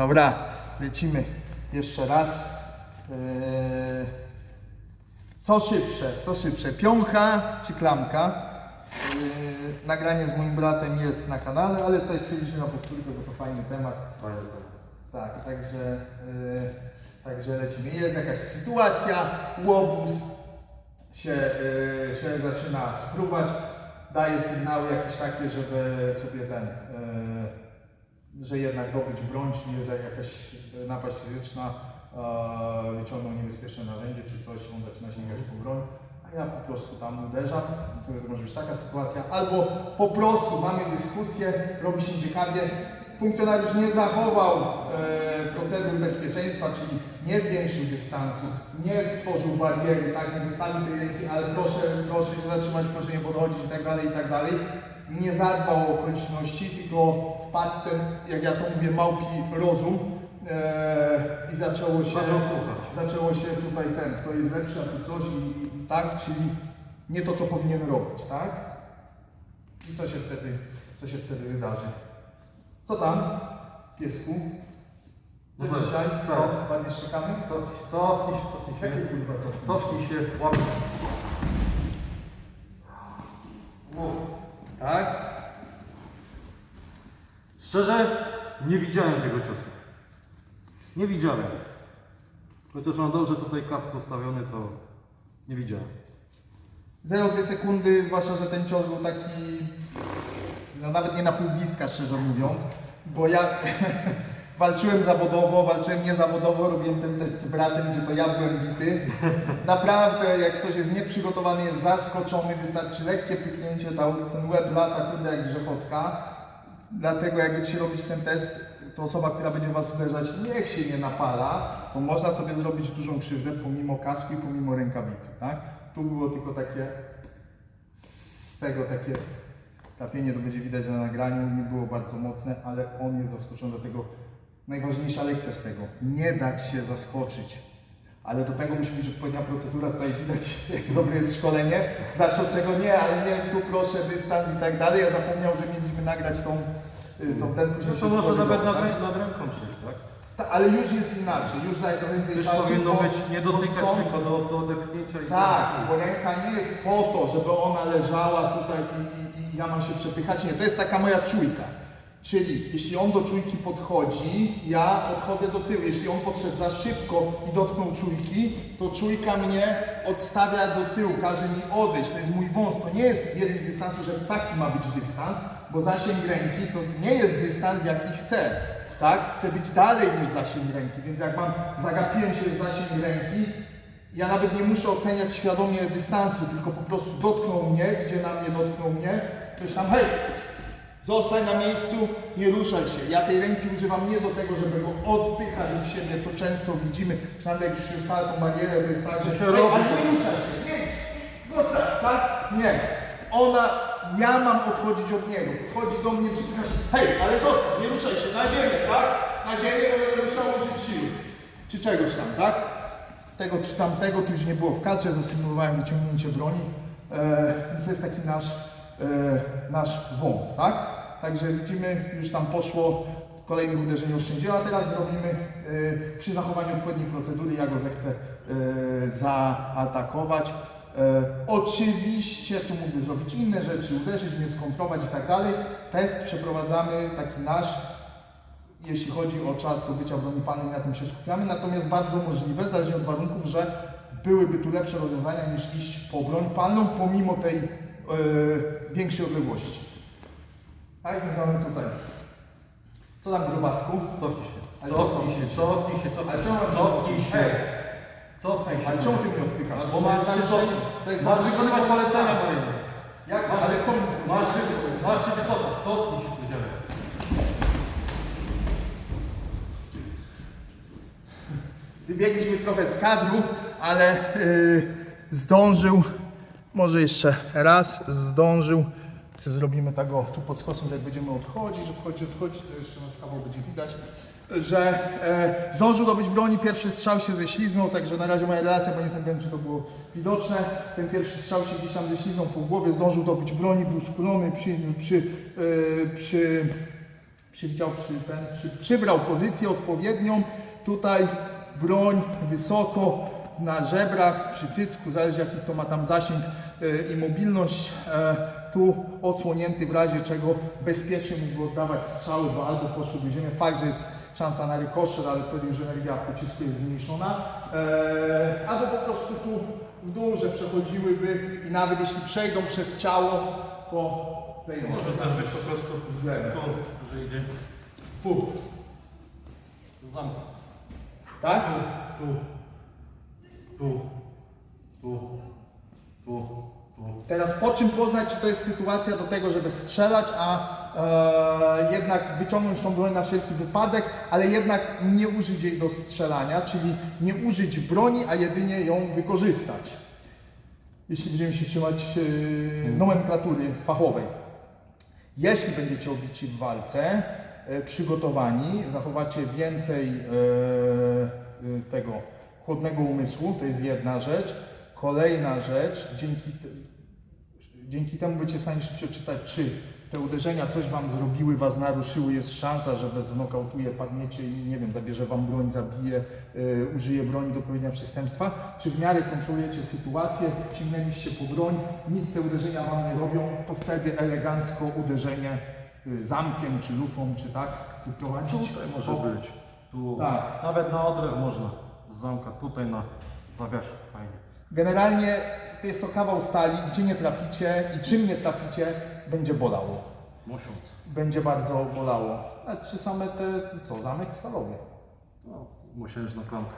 Dobra, lecimy jeszcze raz. Eee, Co szybsze, co szybsze, piącha czy klamka? Eee, Nagranie z moim bratem jest na kanale, ale tutaj stwierdziliśmy na powtórkę, bo to fajny temat. Tak, także, e, także lecimy. Jest jakaś sytuacja, łobuz się, się zaczyna spruwać, daje sygnały jakieś takie, żeby sobie ten, że jednak dobyć broń, czyli jest jakaś napaść fizyczna, e, wyciągnął niebezpieczne narzędzie czy coś, on zaczyna sięgać po broń, a ja po prostu tam uderzam. To może być taka sytuacja, albo po prostu mamy dyskusję, robi się ciekawie, funkcjonariusz nie zachował e, procedur bezpieczeństwa, czyli nie zwiększył dystansu, nie stworzył bariery, tak, nie wystawił tej ręki, ale proszę, proszę się zatrzymać, proszę nie podchodzić i tak dalej, i tak dalej. Nie zadbał o okoliczności, tylko wpadł ten, jak ja to mówię, małpi rozum e, i zaczęło się, zaczęło się tutaj ten, kto jest lepszy, a tu coś i, i tak, czyli nie to, co powinien robić, tak? I co się wtedy, co się wtedy wydarzy? Co tam, piesku? Co Dobra, dzisiaj? tak. Co? Ładnie szczekamy? Co- Cofnij się, cofnij się. Jakie kurwa co? Cofnij się, łap. Tak? Szczerze, nie widziałem tego ciosu. Nie widziałem. Chociaż mam dobrze tutaj kask postawiony, to nie widziałem. 0,2 sekundy, zwłaszcza, że ten cios był taki, no nawet nie na pół bliska, szczerze mówiąc, bo ja walczyłem zawodowo, walczyłem niezawodowo, robiłem ten test z bratem, gdzie to ja byłem bity. Naprawdę, jak ktoś jest nieprzygotowany, jest zaskoczony, wystarczy lekkie pyknięcie, ten łeb lata, kurde, jak grzechotka. Dlatego jak będziecie robić ten test, to osoba, która będzie Was uderzać, niech się nie napala, bo można sobie zrobić dużą krzywdę pomimo kasku i pomimo rękawicy, tak? Tu było tylko takie, z tego takie trafienie, to będzie widać na nagraniu, nie było bardzo mocne, ale on jest zaskoczony do tego. Najważniejsza lekcja z tego, nie dać się zaskoczyć. Ale do tego musi być odpowiednia procedura, tutaj widać jak dobre jest szkolenie. Zaczął czego nie, ale nie, tu proszę dystans i tak dalej. Ja zapomniał, że mieliśmy nagrać tą, y, tą ten później No to może nawet nad, tak? nad ręką przejść, tak? Ta, ale już jest inaczej, już daje to więcej Już czasu. powinno bo- być nie bo dotykać stąd- tylko do, do odepchnięcia i tak, bo ręka nie jest po to, żeby ona leżała tutaj i, i, i ja mam się przepychać. Nie, to jest taka moja czujka. Czyli jeśli on do czujki podchodzi, ja odchodzę do tyłu. Jeśli on podszedł za szybko i dotknął czujki, to czujka mnie odstawia do tyłu, każe mi odejść. To jest mój wąs. To nie jest wierny dystansu, że taki ma być dystans, bo zasięg ręki to nie jest dystans, jaki chcę. Tak? Chcę być dalej niż zasięg ręki, więc jak mam, zagapiłem się w zasięg ręki, ja nawet nie muszę oceniać świadomie dystansu, tylko po prostu dotknął mnie, idzie na mnie, dotknął mnie, ktoś tam, hej, zostań na miejscu, nie ruszaj się. Ja tej ręki używam nie do tego, żeby go odpychać od siebie, co często widzimy, przynajmniej jak już się stała tą barierę, to jest tak, że się robi. ale nie ruszaj się, nie, zostań, tak? Nie. Ona, ja mam odchodzić od niego, podchodzi do mnie, przypycha się, hej, ale zostań, nie ruszaj się, na ziemię, tak? Na ziemię, bo będę musiał użyć siły. Czy czegoś tam, tak? tego czy tamtego, tu już nie było w kadrze, zasygnowałem wyciągnięcie broni. E, więc to jest taki nasz, nasz wąs, tak? Także widzimy, już tam poszło, kolejnych uderzeń oszczędziło, a teraz zrobimy e, przy zachowaniu odpowiedniej procedury, ja go zechcę e, zaatakować. E, oczywiście tu mógłby zrobić inne rzeczy, uderzyć, mnie skontrować i tak dalej. Test przeprowadzamy taki nasz, jeśli chodzi o czas zdobycia broni palnej, na tym się skupiamy. Natomiast bardzo możliwe, zależnie od warunków, że byłyby tu lepsze rozwiązania niż iść po broń palną, pomimo tej e, większej odległości. A jak mamy tutaj? Co tam grubasku? Cofnij się. Cofnij się, cofnij się, cofnij się. Cofnij się. Cofnij się. ale czemu ty mnie odpychasz? Bo masz się jest Masz wykonywać polecenia moje. Jak? Masz, Ale co? masz, się, masz się wycofać. Cofnij się, powiedziałem. Wybiegliśmy trochę z kadru, ale yy, zdążył, może jeszcze raz, zdążył. Co zrobimy tego tu pod skosem, jak będziemy odchodzić, odchodzić, odchodzić, to jeszcze nas kawał będzie widać, że e, zdążył dobyć broni, pierwszy strzał się ześliznął, także na razie moja relacja, bo nie jestem czy to było widoczne. Ten pierwszy strzał się gdzieś tam ześliznął po głowie, zdążył dobyć broni, był skulony przy, przy, e, przy przywdział przy, ten, przy, przybrał pozycję odpowiednią. Tutaj broń wysoko na żebrach, przy cycku, zależy jaki to ma tam zasięg i mobilność. E, tu odsłonięty w razie czego bezpiecznie mógłby oddawać strzały, bo albo poszłyby ziemię. Fakt, że jest szansa na rykoszer, ale wtedy już energia pocisku jest zmniejszona. E, albo po prostu tu w dół, że przechodziłyby i nawet jeśli przejdą przez ciało, to zejdą. Może też być po prostu w lewo. że idzie. Tu. Tak? Tu. Tu. Tu. Tu. Tu. Teraz po czym poznać, czy to jest sytuacja do tego, żeby strzelać, a e, jednak wyciągnąć tą broń na wszelki wypadek, ale jednak nie użyć jej do strzelania, czyli nie użyć broni, a jedynie ją wykorzystać. Jeśli będziemy się trzymać e, nomenklatury fachowej. Jeśli będziecie obici w walce, e, przygotowani, zachowacie więcej e, e, tego chłodnego umysłu, to jest jedna rzecz. Kolejna rzecz, dzięki, te, dzięki temu będziecie w stanie szybciej odczytać, czy te uderzenia coś Wam zrobiły, Was naruszyły, jest szansa, że Was znokautuje, padniecie i nie wiem, zabierze Wam broń, zabije, e, użyje broni do popełnienia przestępstwa. Czy w miarę kontrolujecie sytuację, sięgnęliście po broń, nic te uderzenia Wam nie robią, to wtedy elegancko uderzenie y, zamkiem, czy lufą, czy tak wyprowadzić. Tutaj może być. Tu. Tak. Nawet na odrech można. Z zamka tutaj na zawiasz. Generalnie to jest to kawał stali, gdzie nie traficie i czym nie traficie, będzie bolało. Mosiąc. Będzie bardzo bolało. A czy same te, co, zamek stalowy? No, mosiężna klamka.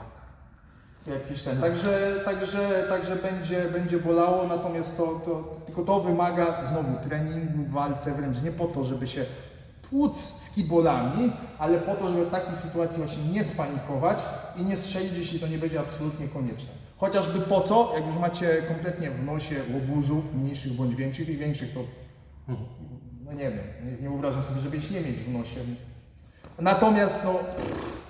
Jakiś ten. Także, także, także będzie, będzie bolało, natomiast to, to, tylko to wymaga znowu treningu w walce, wręcz nie po to, żeby się tłuc z kibolami, ale po to, żeby w takiej sytuacji właśnie nie spanikować i nie strzelić, jeśli to nie będzie absolutnie konieczne. Chociażby po co, jak już macie kompletnie w nosie łobuzów, mniejszych bądź większych i większych, to no nie wiem, nie, nie wyobrażam sobie, żeby ich nie mieć w nosie. Natomiast no,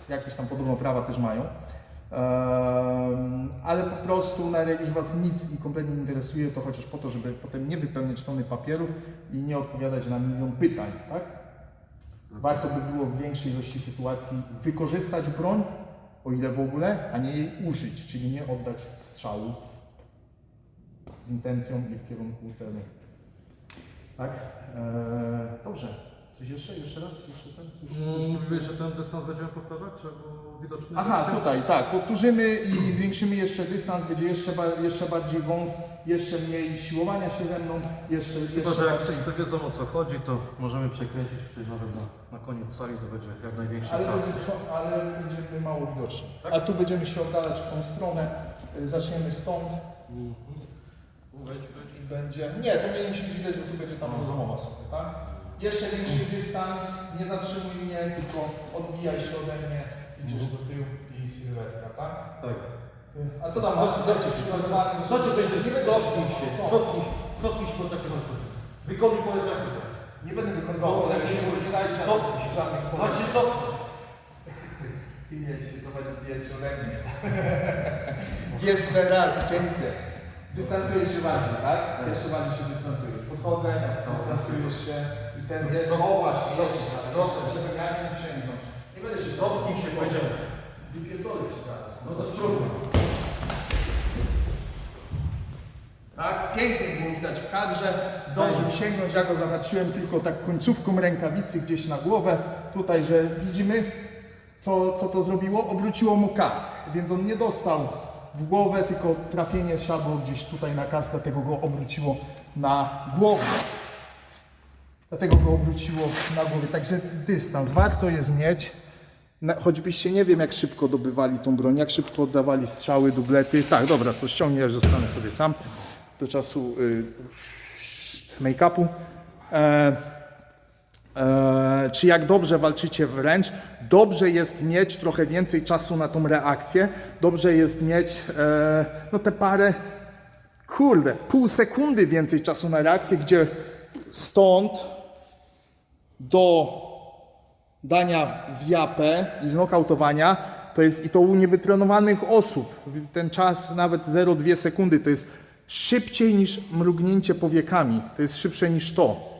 jakieś tam podobno prawa też mają. Ehm, ale po prostu, no, jak już Was nic i kompletnie nie interesuje, to chociaż po to, żeby potem nie wypełniać tony papierów i nie odpowiadać na milion pytań, tak? Warto by było w większej ilości sytuacji wykorzystać broń, o ile w ogóle, a nie jej użyć, czyli nie oddać strzału z intencją i w kierunku celu. Tak? Eee, dobrze. Coś jeszcze? Jeszcze raz? Jeszcze ten? Coś, coś? Mówiłeś, że ten dystans będziemy powtarzać? Czy był widoczny? Aha, tutaj, tak. Powtórzymy i zwiększymy jeszcze dystans, będzie jeszcze, ba- jeszcze bardziej wąs, jeszcze mniej siłowania się ze mną, jeszcze, Chyba, jeszcze że jak wszyscy wiedzą o co chodzi, to możemy przekręcić, przejść nawet na, na koniec sali, to będzie jak największy Ale, będzie, so- ale będziemy mało widoczni. A tu będziemy się oddalać w tą stronę. Y, Zaczniemy stąd i będzie... Nie, to nie musimy widać, bo tu będzie tam rozmowa sobie, tak? Jeszcze większy dystans, nie zatrzymuj mnie, tylko odbijaj się ode mnie, idziesz do tyłu i sylwetka, tak? Tak. A co tam masz? Zobaczcie, przygotowany. Co ci będzie? Nie Cofnij się, Co? cofnij się, cofnij się pod takie masz pozycje. Wykonuj polecenia. Nie będę wykonywał poleceń, bo nie daj Cofnij żadnych, żadnych Masz poleceń. się cofnąć. Ty mieć się, zobacz, odbijać ode mnie. Jeszcze raz, cięcie. Dystansujesz się bardziej, tak? Jeszcze bardziej się dystansujesz. Podchodzę, dystansujesz się i ten jest, o właśnie, jeszcze, jeszcze, żeby ja nie sięgnąć. Nie będę się Cofnij się, powiedziałem. Wypierdolę się zaraz. No to spróbuj. Pięknie było widać w kadrze. Zdążył sięgnąć, ja go zahaczyłem tylko tak końcówką rękawicy gdzieś na głowę. Tutaj, że widzimy, co, co to zrobiło? Obróciło mu kask, więc on nie dostał w głowę, tylko trafienie siadło gdzieś tutaj na kask, dlatego go obróciło na głowę. Dlatego go obróciło na głowie. Także dystans warto jest mieć. Choćbyście nie wiem, jak szybko dobywali tą broń, jak szybko oddawali strzały, dublety. Tak, dobra, to ściągnie, ja już zostanę sobie sam do czasu y, make-upu. E, e, czy jak dobrze walczycie wręcz, dobrze jest mieć trochę więcej czasu na tą reakcję, dobrze jest mieć e, no te parę, kurde, pół sekundy więcej czasu na reakcję, gdzie stąd do dania w japę i znokautowania, to jest i to u niewytrenowanych osób. Ten czas nawet 0,2 sekundy to jest szybciej niż mrugnięcie powiekami. To jest szybsze niż to.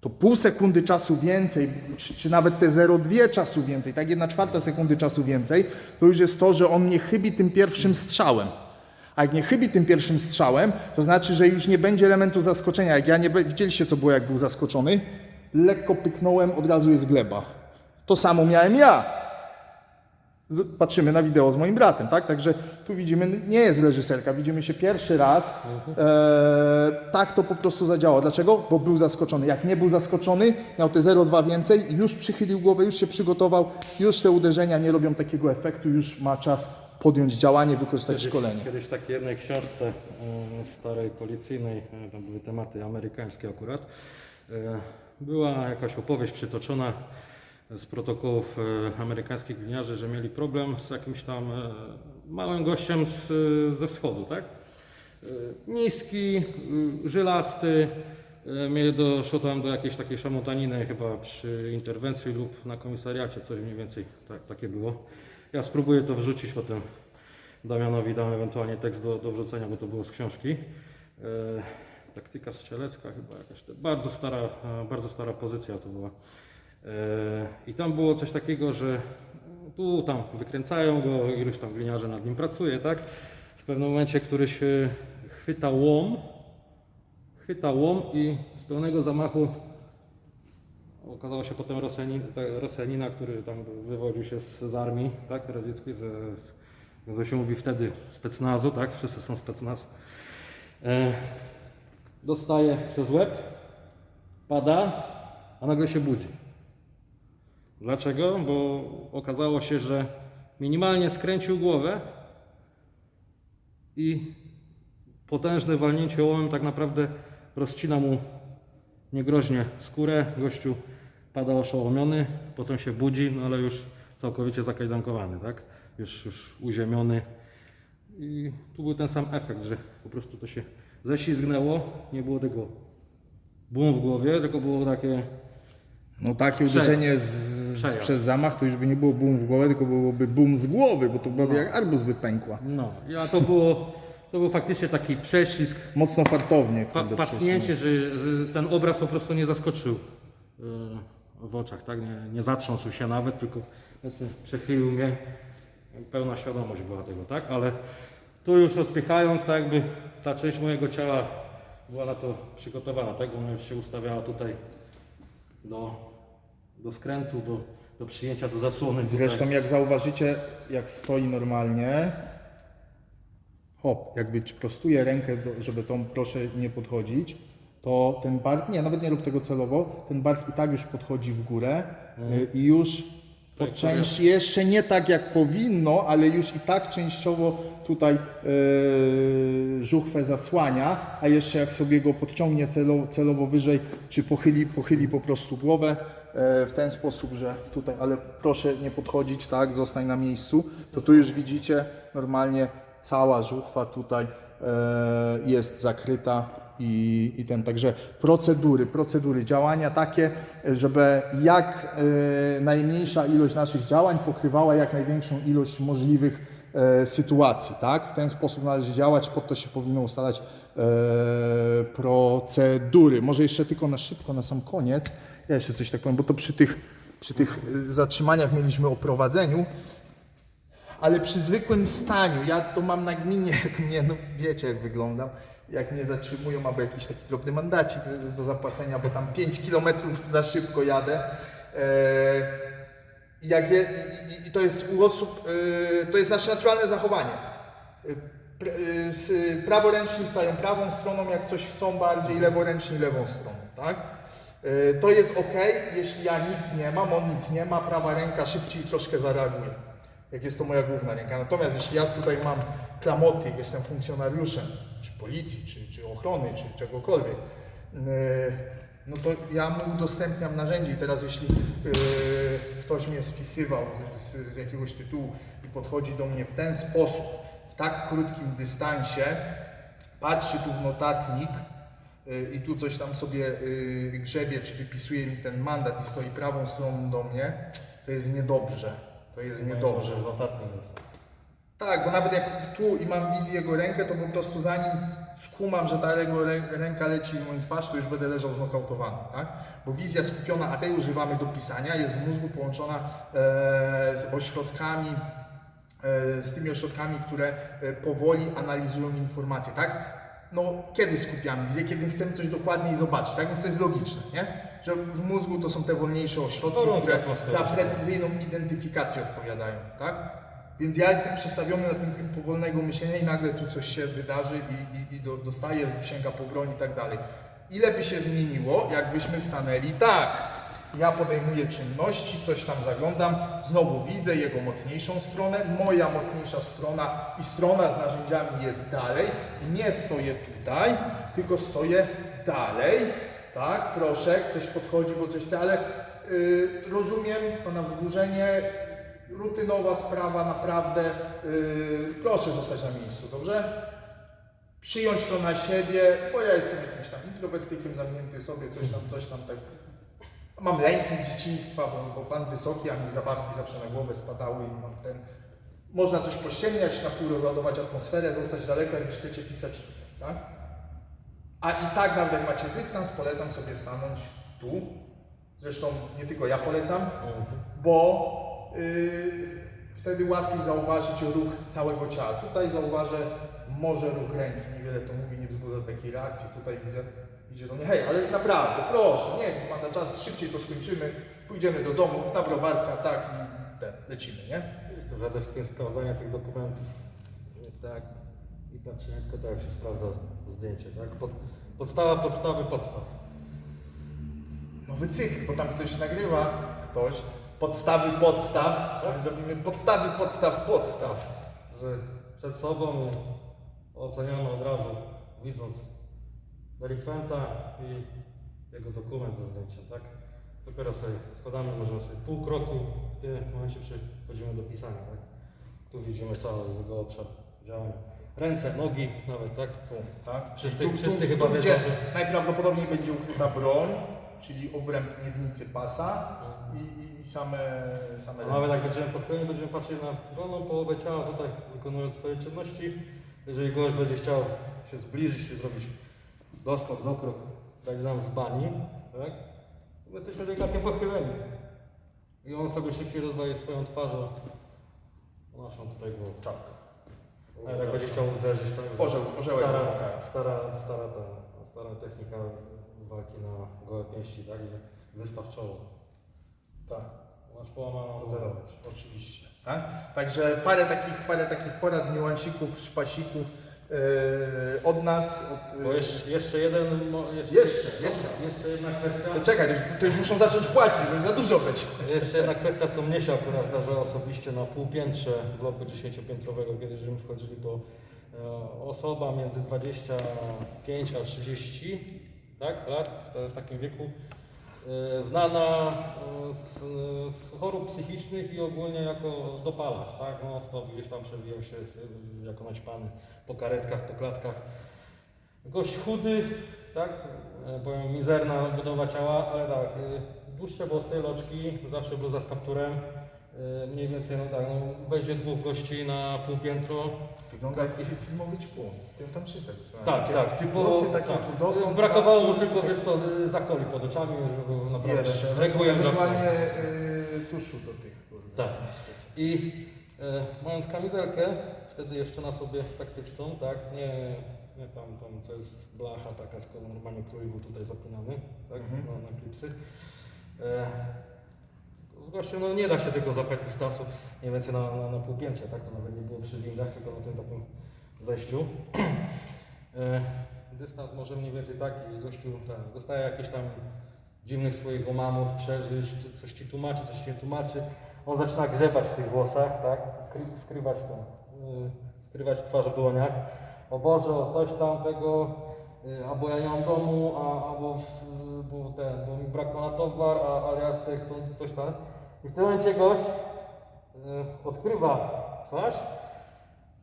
to pół sekundy czasu więcej, czy, czy nawet te 0,2 czasu więcej, tak jedna czwarta sekundy czasu więcej, to już jest to, że on nie chybi tym pierwszym strzałem. A jak nie chybi tym pierwszym strzałem, to znaczy, że już nie będzie elementu zaskoczenia. Jak ja nie widzieliście, co było, jak był zaskoczony? Lekko pyknąłem, od razu jest gleba. To samo miałem ja. Patrzymy na wideo z moim bratem, tak? Także tu widzimy, nie jest reżyserka, widzimy się pierwszy raz. E, tak to po prostu zadziałało. Dlaczego? Bo był zaskoczony. Jak nie był zaskoczony, miał te 0,2 więcej, już przychylił głowę, już się przygotował, już te uderzenia nie robią takiego efektu, już ma czas podjąć działanie, wykorzystać szkolenie. Kiedyś w takiej jednej książce e, starej policyjnej, e, tam były tematy amerykańskie akurat, e, była jakaś opowieść przytoczona z protokołów e, amerykańskich gliniarzy, że mieli problem z jakimś tam e, małym gościem z, ze wschodu, tak? E, Niski, żylasty, mnie doszło tam do jakiejś takiej szamotaniny chyba przy interwencji lub na komisariacie, coś mniej więcej tak, takie było. Ja spróbuję to wrzucić potem Damianowi dam ewentualnie tekst do, do wrzucenia, bo to było z książki. Taktyka strzelecka chyba jakaś, bardzo stara, bardzo stara pozycja to była. E, I tam było coś takiego, że tu tam wykręcają go, iluś tam gliniarzy nad nim pracuje, tak? W pewnym momencie któryś e, chwyta łom, chwyta łom i z pełnego zamachu Okazało się potem Rosjanin, ta- Rosjanina, który tam wywodził się z, z armii tak, radzieckiej, z, z, jak się mówi wtedy, specnazu, tak, wszyscy są specnaz. E, dostaje przez łeb, pada, a nagle się budzi. Dlaczego? Bo okazało się, że minimalnie skręcił głowę i potężne walnięcie łomem tak naprawdę rozcina mu niegroźnie skórę, gościu pada oszołomiony, potem się budzi, no ale już całkowicie zakajdankowany, tak? Już, już uziemiony. I tu był ten sam efekt, że po prostu to się ześlizgnęło, nie było tego bum w głowie, tylko było takie No takie uderzenie z, z, Przejaw. przez zamach to już by nie było bum w głowę, tylko byłoby bum z głowy, bo to No. byłoby jak arbuz by pękła. No, ja to było, to był faktycznie taki prześlizg, Mocno fartownie. pa, pacnięcie, że, że ten obraz po prostu nie zaskoczył yy, w oczach, tak? Nie, nie zatrząsł się nawet, tylko przechylił mnie. Pełna świadomość była tego, tak? Ale tu już odpychając, tak jakby ta część mojego ciała była na to przygotowana, tak? Ona już się ustawiała tutaj do, do skrętu, do, do przyjęcia, do zasłony. Zresztą jak zauważycie, jak stoi normalnie, hop, jak wyprostuję rękę, żeby tą proszę nie podchodzić, to ten bark, nie, nawet nie rób tego celowo, ten bark i tak już podchodzi w górę y, i już po Tak, części, jeszcze nie tak jak powinno, ale już i tak częściowo tutaj y, żuchwę zasłania, a jeszcze jak sobie go podciągnie celowo, celowo wyżej, czy pochyli, pochyli po prostu głowę w ten sposób, że tutaj, ale proszę nie podchodzić, tak, zostań na miejscu, to tu już widzicie normalnie cała żuchwa tutaj e, jest zakryta i, i ten, także procedury, procedury, działania takie, żeby jak e, najmniejsza ilość naszych działań pokrywała jak największą ilość możliwych e, sytuacji, tak? W ten sposób należy działać, pod to się powinno ustalać e, procedury. Może jeszcze tylko na szybko, na sam koniec, ja jeszcze coś tak powiem, bo to przy tych, przy tych e, zatrzymaniach mieliśmy o prowadzeniu, ale przy zwykłym staniu, ja to mam na gminie, jak mnie, no wiecie jak wyglądam, jak mnie zatrzymują, albo jakiś taki drobny mandacik do zapłacenia, bo tam 5 km za szybko jadę. E, jak je, i, to jest u osób, e, to jest nasze naturalne zachowanie. E, Praworęczni stają prawą stroną, jak coś chcą bardziej, leworęczni lewą stroną, tak? E, To jest ok, jeśli ja nic nie mam, on nic nie ma, prawa ręka szybciej troszkę zareaguje jak jest to moja główna ręka. Natomiast jeśli ja tutaj mam klamoty, jestem funkcjonariuszem, czy policji, czy, czy ochrony, czy czegokolwiek, yy, no to ja mu udostępniam narzędzie i teraz jeśli yy, ktoś mnie spisywał z, z, jakiegoś tytułu i podchodzi do mnie w ten sposób, w tak krótkim dystansie, patrzy tu w notatnik i tu coś tam sobie yy, grzebie, czy wypisuje mi ten mandat i stoi prawą stroną do mnie, to jest niedobrze. To jest niedobrze. Tak, bo nawet jak tu i mam wizję jego rękę, to po prostu zanim skumam, że ta jego rę- ręka leci w moją twarz, to już będę leżał znokautowany, tak? Bo wizja skupiona, a tej używamy do pisania, jest w mózgu połączona e, z ośrodkami, e, z tymi ośrodkami, które e, powoli analizują informacje, tak? No, kiedy skupiamy wizję, kiedy chcemy coś dokładniej zobaczyć, tak? Więc to jest logiczne, nie? Że w mózgu to są te wolniejsze ośrodki, Warunki które za precyzyjną identyfikację odpowiadają, tak? Więc ja jestem przestawiony na ten tryb powolnego myślenia i nagle tu coś się wydarzy i, i, i do, dostaję, sięga po broń i tak dalej. Ile by się zmieniło, jakbyśmy stanęli tak? Ja podejmuję czynności, coś tam zaglądam, znowu widzę jego mocniejszą stronę, moja mocniejsza strona i strona z narzędziami jest dalej. Nie stoję tutaj, tylko stoję dalej. Tak, proszę, ktoś podchodzi, bo coś chce, ale y, rozumiem Pana wzburzenie, rutynowa sprawa, naprawdę. Yy, proszę zostać na miejscu, dobrze? Przyjąć to na siebie, bo ja jestem jakimś tam introwertykiem zamknięty sobie, coś tam, coś tam tak. Mam lęki z dzieciństwa, bo, bo pan wysoki, a mi zabawki zawsze na głowę spadały i mam ten. Można coś pościemniać, na pół rozładować atmosferę, zostać daleko, jak już chcecie pisać tutaj, tak? A i tak nawet jak macie dystans, polecam sobie stanąć tu. Zresztą nie tylko ja polecam, bo y, wtedy łatwiej zauważyć ruch całego ciała. Tutaj zauważę może ruch ręki, niewiele to mówi, nie wzbudza takiej reakcji. Tutaj widzę, idzie do mnie, hej, ale naprawdę, proszę, nie, Pan da czas, szybciej to skończymy, pójdziemy do domu, na browarka, tak i ten, lecimy, nie? Przede wszystkim sprawdzanie tych dokumentów. Tak. I patrzenie tylko tak, się sprawdza zdjęcie, tak? Pod, podstawa, podstawy, podstaw. Nowy cykl, bo tam ktoś nagrywa, ktoś, podstawy podstaw, my zrobimy podstawy podstaw podstaw. Że przed sobą oceniamy od razu, widząc delikwenta i jego dokument ze zdjęciem, tak? Dopiero sobie składamy, możemy sobie pół kroku, w tym momencie przechodzimy do pisania, tak? Tu widzimy cały jego obszar działania. Ręce, nogi nawet, tak? Tu, tak? Wszyscy- tu, wszyscy tu, chyba tu, wiedzą, gdzie że- najprawdopodobniej będzie ukryta broń, czyli obręb miednicy pasa i, i, i same, same nawet ręce. jak będziemy podkładać, będziemy patrzeć na dolną połowę ciała, tutaj wykonując swoje czynności. Jeżeli gość będzie chciał się zbliżyć, czy zrobić doskok, dokrok, tak nam z bani, tak? my jesteśmy delikatnie pochyleni. I on sobie szybciej rozdaje swoją twarzą naszą tutaj głowę. Czapka. A jak będzie chciał uderzyć, to Orzeł, orzełek stara, stara, stara, ta, stara technika walki na gołe pięści, tak? Że wystaw czoło. Tak, Masz połamaną pocelować, oczywiście. Tak? Także parę takich, parę takich porad, niuansików, szpasików od nas. Od, Bo jeszcze, jeszcze jeden. Jeszcze, Jeszcze, jeszcze, jeszcze jedna kwestia. To czekaj, to już, to już muszą zacząć płacić, bo za dużo będzie. Jeszcze jedna kwestia, co mnie się akurat zdarzyła osobiście na półpiętrze bloku 10-piętrowego, kiedy żeśmy wchodzili, to e, osoba między 25 a 30 tak, lat, w, takim wieku, e, znana e, z, z chorób psychicznych i ogólnie jako dopalacz, tak, no stop gdzieś tam przewijał się e, jako naćpany po karetkach, po klatkach. Gość chudy, tak? E, Powiem, mizerna budowa ciała, ale tak, e, dłuższe włosy, loczki, zawsze bluza z kapturem. E, Mniej więcej, no tak, no, wejdzie dwóch gości na półpiętro. Wygląda jak filmowy ćpun. Tam wszystko. Tak, tak. Włosy takie tak. tu dotąd. Brakowało mu tak, tylko, tak. wiesz co, e, zakoli pod oczami, żeby był naprawdę Jeszcze, dla yy, tuszu do tych. kurde. Tak. I e, mając kamizelkę, wtedy jeszcze na sobie taktyczną, tak, nie, nie tam, tam co jest blacha taka, tylko normalnie krój był tutaj zapinany, tak, Mhm. na, na klipsy. E, z gościem no, nie da się tego zapać dystansu mniej więcej na, na, na półpięcie, tak, to nawet nie było przy windach, tylko na tym takim zejściu. E, dystans może mniej więcej taki, gościu tak, dostaje jakieś tam dziwnych swoich omamów, przeżyć, coś ci tłumaczy, coś ci nie tłumaczy. On zaczyna grzebać w tych włosach, tak? Skry- Skrywać to, yy, skrywać twarz w dłoniach. O Boże, o coś tam tego, yy, albo ja nie mam domu, a, albo bo, ten, bo mi brakło na towar, a, ale ja z tej strony coś tam. I w tym momencie gość yy, odkrywa twarz,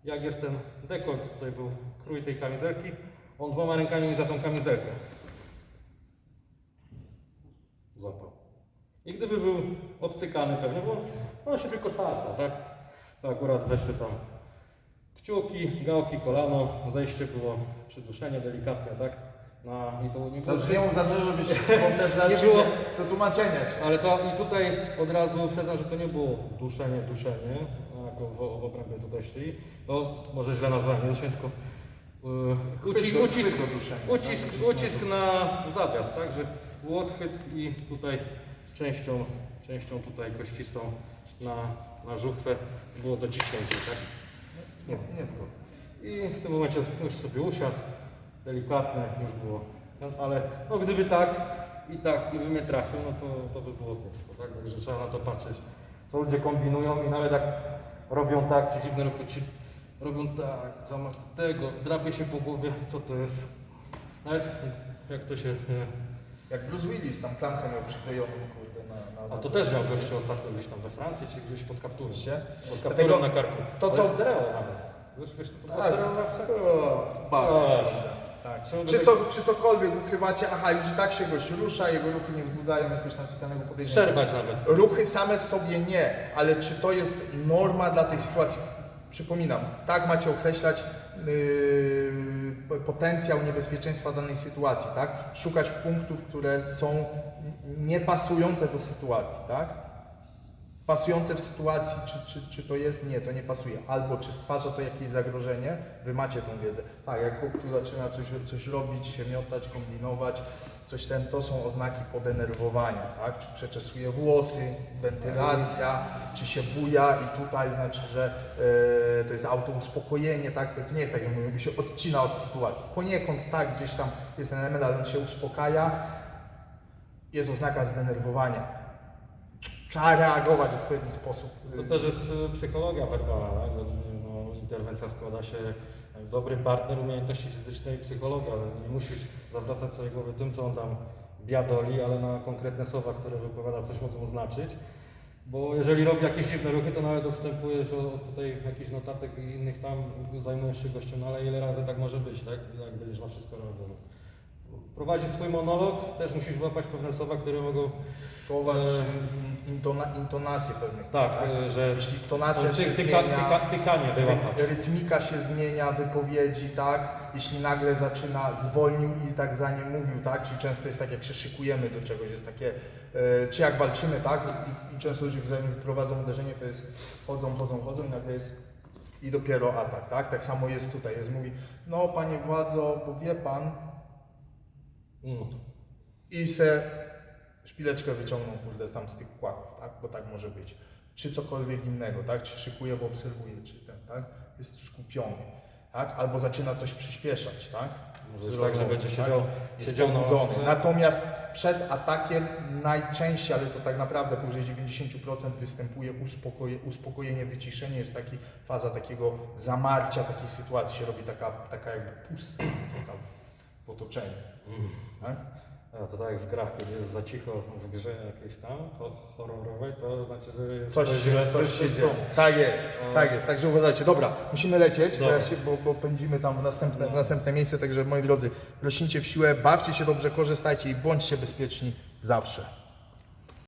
jak jest ten dekolt, tutaj był krój tej kamizelki, on dwoma rękami mi za tą kamizelkę złapał. I gdyby był obcykany pewnie, bo on się tylko szarpał, tak? To akurat weszły tam Kciuki, gałki, kolano, zejście było przyduszenie delikatne, tak? Na, i to nie To mów za dużo, potem dać Nie było- do tłumaczenia się. ale to i tutaj od razu uprzedzam, że to nie było duszenie, duszenie, jak w, w obrębie tutaj szli. To może źle nazwałem, nie duszenie, tylko yy, uci, do- ucisk, duszenia. ucisk, ucisk na zawias, tak? Że był odchwyt i tutaj częścią, częścią tutaj kościstą na, na żuchwę było dociśnięcie, tak? Nie, nie było. I w tym momencie już sobie usiadł, delikatne już było. No, ale no gdyby tak i tak, gdyby mnie trafił, no to, to by było kiepsko, tak? Także trzeba na to patrzeć, co ludzie kombinują i nawet jak robią tak, czy dziwne ruchy, czy robią tak, zamach tego, drapie się po głowie, co to jest. Nawet jak to się... Jak Bruce Willis tam klamkę miał przyklejoną, kurde, na... na A to też miał gościu ostatnio gdzieś tam we Francji, czy gdzieś pod kapturem. Się? Pod Dlatego kapturem na karku. to, co- jest stereo nawet. Wiesz, wiesz, co to Tak. stereo zawsze? Tak. Czy, co, czy cokolwiek ukrywacie, aha, już i tak się goś rusza, jego ruchy nie wzbudzają jakiegoś napisanego podejrzenia. Przerwać nawet. Ruchy same w sobie nie, ale czy to jest norma dla tej sytuacji? Przypominam, tak macie określać yy, potencjał niebezpieczeństwa danej sytuacji, tak? Szukać punktów, które są niepasujące do sytuacji, tak? Pasujące w sytuacji, czy, czy, czy to jest? Nie, to nie pasuje. Albo czy stwarza to jakieś zagrożenie? Wy macie tą wiedzę. Tak, jak chłop tu zaczyna coś, coś robić, się miotać, kombinować, coś ten, to są oznaki podenerwowania, tak? Czy przeczesuje włosy, wentylacja, czy się buja i tutaj znaczy, że e, to jest autouspokojenie, tak? To nie jest tak, jak mówię, się odcina od sytuacji. Poniekąd tak, gdzieś tam jest ten element, ale on się uspokaja, jest oznaka zdenerwowania. Trzeba reagować w odpowiedni sposób. To też jest y, psychologia werbalna, mnie, No, interwencja składa się dobry partner umiejętności fizycznej i psychologii, ale nie musisz zawracać swojej głowy tym, co on tam biadoli, ale na konkretne słowa, które wypowiada, coś mogą znaczyć. Bo jeżeli robi jakieś dziwne ruchy, to nawet odstępujesz od tutaj jakichś notatek i innych tam, zajmujesz się gościem, no ale ile razy tak może być, tak? Jak będziesz na wszystko reagował. Prowadzi swój monolog, też musisz wyłapać pewne słowa, które mogą Słowa E, czy intona, intonacje pewnych. Tak, y, że Jeśli tonacja ty, się tyka, zmienia, tyka, tykanie wyłapać. ry- rytmika się zmienia, wypowiedzi, tak? Jeśli nagle zaczyna, zwolnił i tak za nim mówił, tak? Czyli często jest tak, jak się szykujemy do czegoś, jest takie, e, czy jak walczymy, tak? I, i często ludzie, zanim wyprowadzą uderzenie, to jest chodzą, chodzą, chodzą i nagle jest i dopiero atak, tak? Tak samo jest tutaj, jest mówi, no panie władzo, bo wie pan, Mm. i se szpileczkę wyciągną, kurde, tam z tych kłaków, tak? Bo tak może być. Czy cokolwiek innego, tak? Czy szykuje, bo obserwuje, czy ten, tak? Jest skupiony, tak? Albo zaczyna coś przyspieszać, tak? Może być Z tak, że będzie tak? siedział, Jest siedział na pobudzony. Natomiast przed atakiem najczęściej, ale to tak naprawdę powyżej 90% występuje uspokoje, uspokojenie, wyciszenie. Jest taki faza takiego zamarcia takiej sytuacji, się robi taka, taka jakby pusta taka w otoczeniu. Tak? A to tak jak w grach, kiedy jest za cicho w grze jakiejś tam ho- horrorowej, to znaczy, że jest Coś, źle, coś się jest dzieje. Tak jest, tak jest. Także uważajcie. Dobra, musimy lecieć, bo, Dobra. ja się, bo, bo pędzimy tam w następne, w następne miejsce. Także moi drodzy, rośnijcie w siłę, bawcie się dobrze, korzystajcie i bądźcie bezpieczni zawsze.